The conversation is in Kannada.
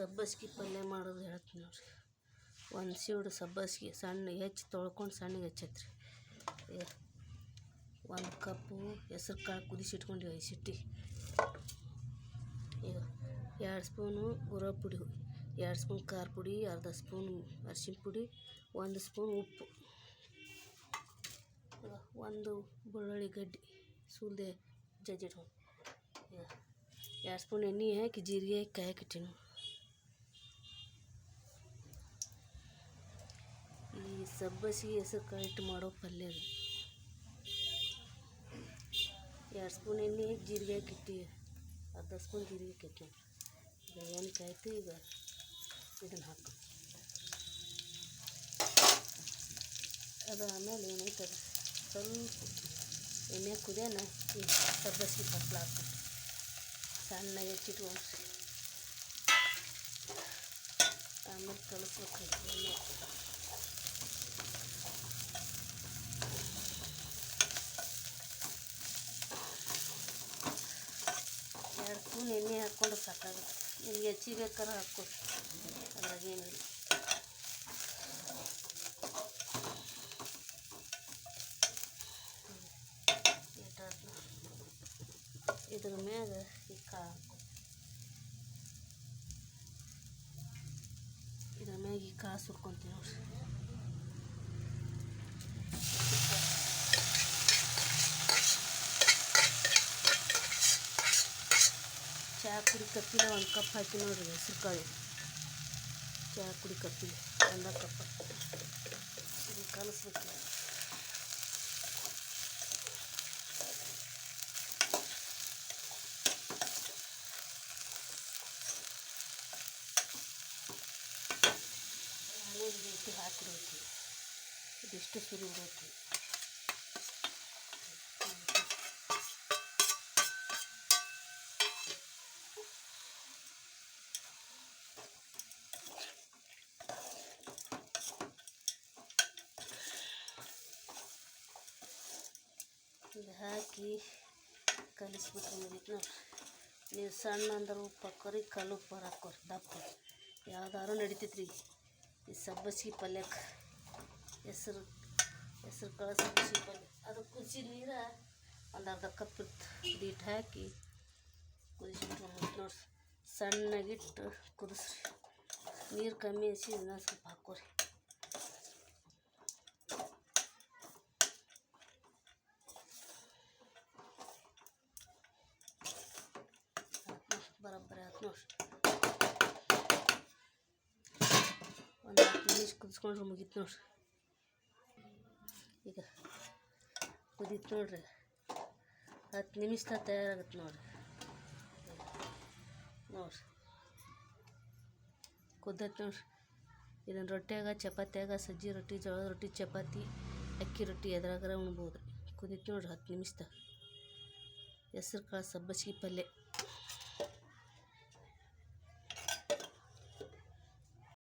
ಸಬ್ಬಸ್ಗೆ ಪಲ್ಯ ಮಾಡೋದು ಹೇಳ್ತೀನಿ ನೋಡ್ರಿ. ಒಂದು ಸೀಡು ಸಬ್ಬಸ್ಗೆ ಸಣ್ಣ ಹೆಚ್ಚಿ ತೊಳ್ಕೊಂಡು ಸಣ್ಣಗೆ ಹೆಚ್ಚತ್ರಿ. ಒಂದು ಕಪ್ಪು ಹೆಸ್ರು ಕಾಳು ಕುದಿಸಿ ಇಟ್ಕೊಂಡಿವಿ ಸಿಟ್ಟಿ. ಈಗ ಎರಡು ಸ್ಪೂನು ಗುರ ಪುಡಿ, ಎರಡು ಸ್ಪೂನ್ ಖಾರ ಪುಡಿ, ಅರ್ಧ ಸ್ಪೂನ್ ಅರಿಶಿನ ಪುಡಿ, ಒಂದು ಸ್ಪೂನ್ ಉಪ್ಪು. ಒಂದು ಬೆಳ್ಳುಳ್ಳಿ ಗಡ್ಡಿ ಸುಲ್ದೆ ಜಜ್ಜಿಟ್ಕೊಂಡು. ಎರಡು ಸ್ಪೂನ್ ಎಣ್ಣೆ ಹಾಕಿ ಜೀರಿಗೆ ಹಾಕಿ ಕಾಯಕ್ಕೆ ಈ ಸಬ್ಬಸಿಗೆ ಹೆಸರು ಇಟ್ಟು ಮಾಡೋ ಪಲ್ಯ ಅದು. ಎರಡು ಸ್ಪೂನ್ ಎಣ್ಣೆ, ಜೀರಿಗೆ ಹಾಕಿ ಇಟ್ಟು ಅರ್ಧ ಸ್ಪೂನ್ ಜೀರಿಗೆ ಹಾಕಿ ಈಗ ಏನು ಕಾಯ್ತು ಈಗ ಇದನ್ನು ಹಾಕು. ಅದು ಆಮೇಲೆ ಏನಾಯ್ತದೆ ಸ್ವಲ್ಪ ಎಣ್ಣೆ ಕುದಿಯೋಣ, ಈ ಸಬ್ಬಸಿಗೆ ಪಪ್ಪಳ ಹಾಕ್ಬೇಕು ಸಣ್ಣಗೆ ಹೆಚ್ಚಿಟ್ಕೊಂಡು ಆಮೇಲೆ ಕಲಿಸ್ಬೇಕು. ಎಣ್ಣೆ ಎರಡು ಸ್ಪೂನ್ ಎಣ್ಣೆ ಹಾಕ್ಕೊಂಡು ಸಾಕಾಗ ನಿಮ್ಗೆ ಹೆಚ್ಚಿ ಬೇಕಾದ್ರೆ ಹಾಕ್ಕೊಡಿ. ಅದ್ರಾಗೇನಿಲ್ಲ ಇದ್ರ ಮ್ಯಾಗ ಈ ಕಾಳು. ಇದ್ರ ಮ್ಯಾಗ ಈ ಕಾಳು ಸುರ್ಕೊಂತೀವಿ ನೋಡ್ರಿ ಚಹಾ ಕುಡಿ ಕಪ್ಪಿನ ಒಂದು ಕಪ್ ಹಾಕಿ ನೋಡ್ರಿ ಹೆಸ್ರು ಕಾಳು. ಚಹಾ ಕುಡಿ ಕಪ್ಪಿಗೆ ಒಂದ ಕಪ್ ಇದು ಕಲಿಸ್ಬೇಕು ಆಮೇಲೆ ಇದಿಷ್ಟು ಹಾಕಿರುತ್ತೆ ಇದಿಷ್ಟು ಸುರಿ ಬಿಡ್ಬೇಕು ಇದು ಹಾಕಿ ಕಲಿಸ್ಬಿಟ್ರೆ ಮುಗೀತು ನೋಡ್ರಿ ನೀವು ಸಣ್ಣ ಅಂದ್ರೆ ಉಪ್ಪು ಹಾಕೋರಿ ಕಲ್ಲು ಉಪ್ಪು ಹಾಕೋರಿ ದಪ್ಪ. ಯಾವ್ದಾರು ನಡಿತೈತ್ರಿ ಈ ಸಬ್ಬಸಿಗೆ ಪಲ್ಯಕ್ಕೆ. ಹೆಸ್ರು ಹೆಸ್ರು ಕಾಳು ಸಬ್ಬಸಿಗೆ ಪಲ್ಯ. ಅದು ಕುದಿಸಿ ನೀರು ಒಂದು ಅರ್ಧ ಕಪ್ ಇಟ್ಟು ಇಟ್ಟು ಹಾಕಿ ಕುದಿಸ್ಬಿಟ್ರೆ ನೋಡಿ ಸಣ್ಣಗಿಟ್ಟು ಕುದಿಸ್ರಿ. ನೀರು ಕಮ್ಮಿ ಹಸಿ, ಇನ್ನೊಂದು ಸ್ವಲ್ಪ ಹಾಕೋರಿ ನೋಡ್ರಿ ಒಂದು ಹತ್ತು ನಿಮಿಷ ಕುದಿಸ್ಕೊಂಡ್ರೆ ಮುಗೀತು ನೋಡ್ರಿ ಈಗ ಕುದೀತು ನೋಡ್ರಿ ಹತ್ತು ನಿಮಿಷದಾಗ ತಯಾರಾಗುತ್ತೆ ನೋಡ್ರಿ ನೋಡ್ರಿ ಕುದ್ದೈತೆ ನೋಡ್ರಿ ಇದನ್ನು ರೊಟ್ಟಿಯಾಗ ಚಪಾತ್ಯಾಗ ಸಜ್ಜಿ ರೊಟ್ಟಿ ಜೋಳದ ರೊಟ್ಟಿ ಚಪಾತಿ ಅಕ್ಕಿ ರೊಟ್ಟಿ ಎದ್ರಾಗಾರ ಉಣ್ಬೋದು ಕುದೀತು ನೋಡ್ರಿ ಹತ್ತು ನಿಮಿಷದಾಗ ಹೆಸ್ರು ಕಾಳು ಸಬ್ಬಸಿಗೆ ಪಲ್ಯ